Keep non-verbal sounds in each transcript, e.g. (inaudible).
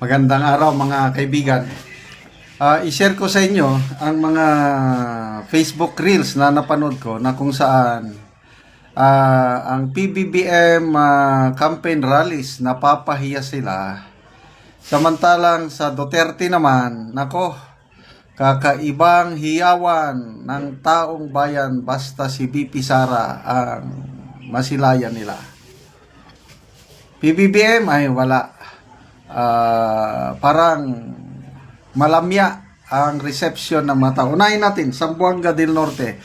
Magandang araw mga kaibigan. Ah, i-share ko sa inyo ang mga Facebook Reels na napanood ko na kung saan ah, ang PBBM ah, campaign rallies napapahiya sila. Samantalang sa Duterte naman, nako, kakaibang hiyawan ng taong bayan basta si BP Sara ang masilayan nila. PBBM ay wala. Ah, parang malamya ang reception ng mga tao. Unahin natin, Sambuanga del Norte.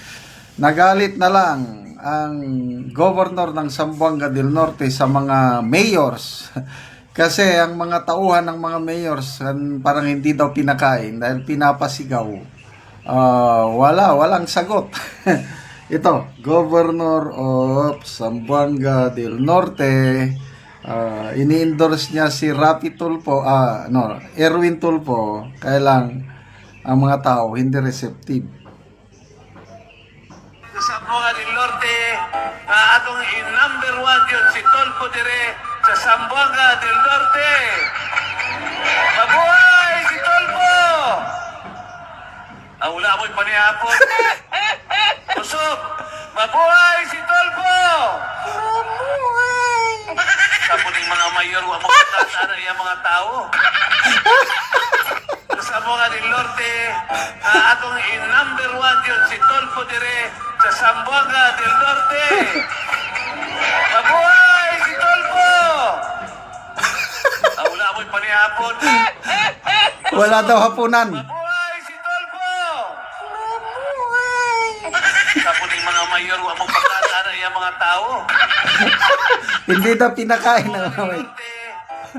Nagalit na lang ang governor ng Sambuanga del Norte sa mga mayors. (laughs) Kasi ang mga tauhan ng mga mayors an- parang hindi daw pinakain dahil pinapasigaw. Ah, wala, walang sagot. (laughs) Ito, Governor of Zamboanga del Norte. Ah, ini-endorse niya si Rapi Tulfo, ah, no, Erwin Tulfo. Kaya lang, ang mga tao hindi receptive. sa Sambuanga del Norte nga atong in number one yun si Tolpo dire sa Sambuanga del Norte. Mabuhay si Tolpo! Ah, wala mo'y panihapon. (laughs) Usok! Mabuhay si Tolpo! Mabuhay! Tapos yung mga mayor, wa katasana yung mga tao. sa Sambuanga del Norte nga atong in number one yun si Tolpo dire sa Sambuanga del Norte. Mabuhay si Tolpo! Ah, wala mo'y panihapon. Wala daw hapunan. Mabuhay si Tolpo! Mabuhay! Tapos yung mga mayor, wa mo katasana yung mga tao. Hindi daw pinakain ng mga Norte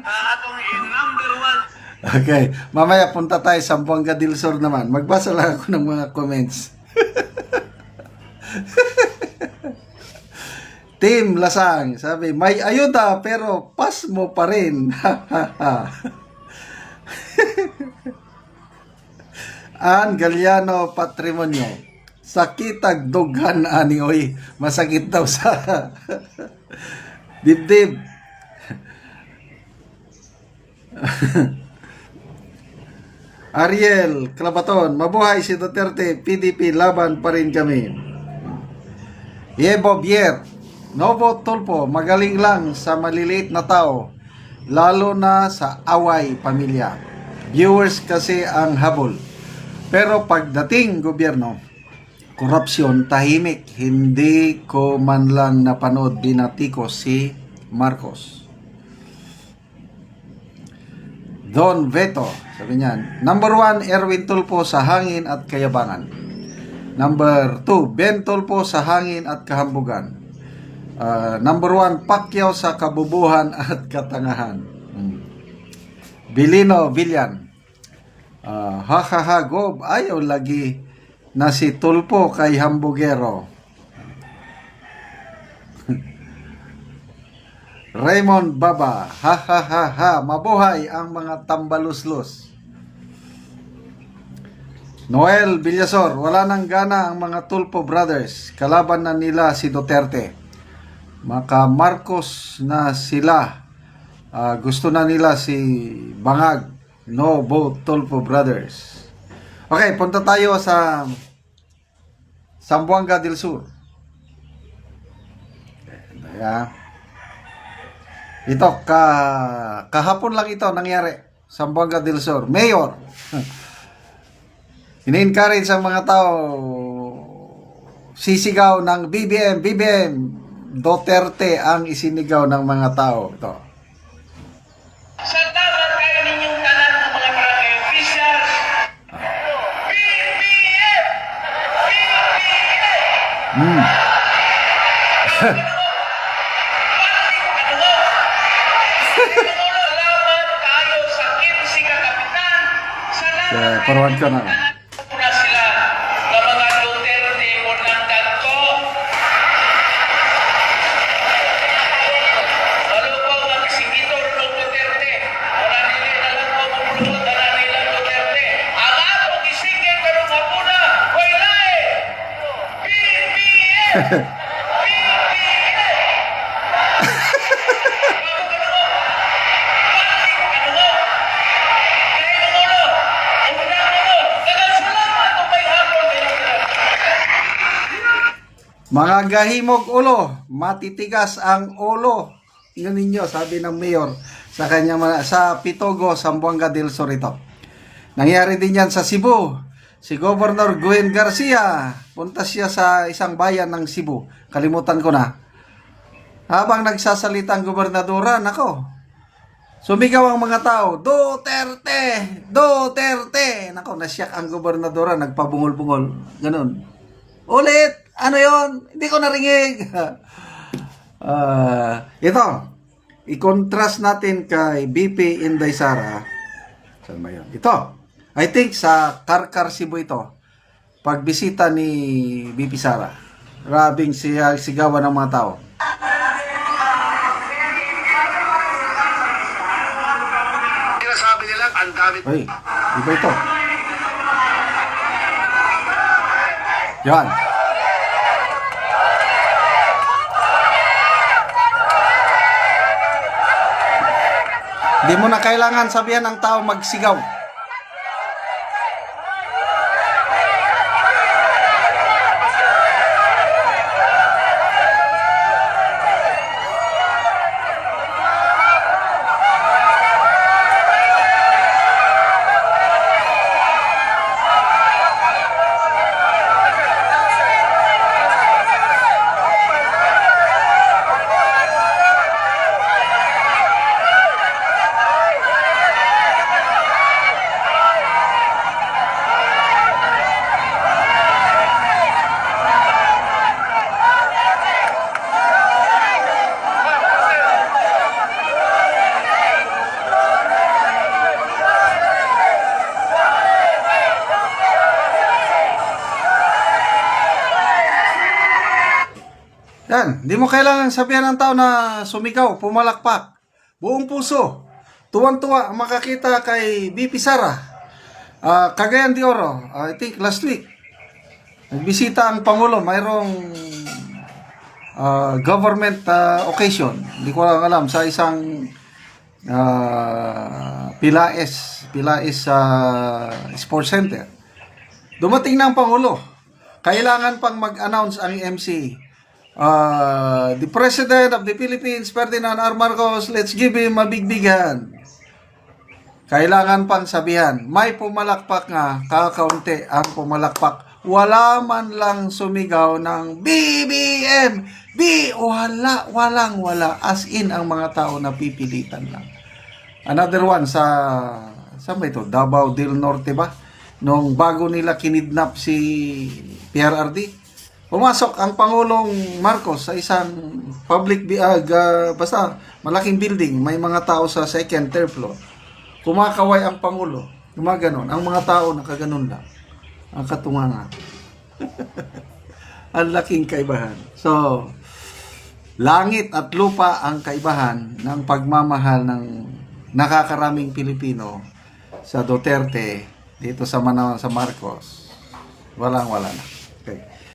nga atong number one Okay, mamaya punta tayo sa Zamboanga del Sur naman. Magbasa lang ako ng mga comments. (laughs) Team Lasang, sabi, may ayuda pero pas mo pa rin. (laughs) An Galiano Patrimonio. Sakitag dughan ani oy. Masakit daw sa (laughs) dibdib. (laughs) Ariel Clabaton, mabuhay si Duterte, PDP, laban pa rin kami. Yebo Bier, Novo Tulpo, magaling lang sa maliliit na tao, lalo na sa away pamilya. Viewers kasi ang habol. Pero pagdating gobyerno, korupsyon, tahimik, hindi ko man lang napanood binatiko si Marcos. Don Veto, sabi niyan. Number one, Erwin Tulpo sa hangin at kayabangan. Number two, Ben Tulpo sa hangin at kahambugan. Ah, number one, Pacquiao sa kabubuhan at katangahan. Hmm. Bilino Villan. Ah, ha ha ha, Gob, ayaw lagi na si Tulpo kay Hambugero. Raymond Baba, ha ha ha ha, mabuhay ang mga tambaluslos. Noel Villasor, wala nang gana ang mga Tulpo Brothers, kalaban na nila si Duterte. Maka Marcos na sila, Ah, gusto na nila si Bangag, no vote Tulpo Brothers. Okay, punta tayo sa Zamboanga del Sur. Ayan. Ito, ka, kahapon lang ito nangyari. Zamboanga del Sur. Mayor. (laughs) Ini-encourage ang mga tao sisigaw ng BBM, BBM. Duterte ang isinigaw ng mga tao. Ito. Sa dapat kayo ninyong tanan ng mga barangay officials, BBM! BBM! Hmm. (laughs) Forward ko na. na (laughs) Mga gahimog ulo, matitigas ang ulo. Yun ninyo, sabi ng mayor sa kanya sa Pitogo, Sambuanga del Sur ito. Nangyari din yan sa Cebu. Si Governor Gwen Garcia, punta siya sa isang bayan ng Cebu. Kalimutan ko na. Habang nagsasalita ang gobernadora, nako, Sumigaw ang mga tao, Duterte! Duterte! Nako, nasyak ang gobernadora, nagpabungol-bungol. Ganun. Ulit! Ano yon? Hindi ko narinig. (laughs) Ah, ito, i-contrast natin kay BP Inday Sara. Saan ba yun? Ito. I think sa Karkar Cebu ito. Pagbisita ni BP Sara. Grabing siya, sigawan ng mga tao. Sinasabi nila, ang dami Uy, iba ito. Yan. Di mo na kailangan sabihan ng tao magsigaw. Yan, di mo kailangan sabihan ng tao na sumigaw, pumalakpak. Buong puso. Tuwan-tuwa makakita kay BP Sara. Ah, Cagayan de Oro, I think last week. Nagbisita ang Pangulo, mayroong ah, government ah, occasion. Hindi ko lang alam, sa isang ah, Pilaes, Pilaes sa Sports Center. Dumating na ang Pangulo. Kailangan pang mag-announce ang MC. Uh, the President of the Philippines, Ferdinand R. Marcos, let's give him a big big hand. Kailangan pang sabihan, may pumalakpak nga, kakaunti ang pumalakpak. Wala man lang sumigaw ng BBM, B, wala, walang wala. As in, ang mga tao na pipilitan lang. Another one sa, saan ba ito? Davao del Norte ba? Nung bago nila kinidnap si PRRD, pumasok ang Pangulong Marcos sa isang public, bi- ah, ga- basta malaking building, may mga tao sa second, third floor. Kumakaway ang Pangulo, gumaganon. Ang mga tao nakaganon lang. Ang katungangan. (laughs) ang laking kaibahan. So, langit at lupa ang kaibahan ng pagmamahal ng nakakaraming Pilipino sa Duterte dito sa Manaw sa Marcos. Walang wala na.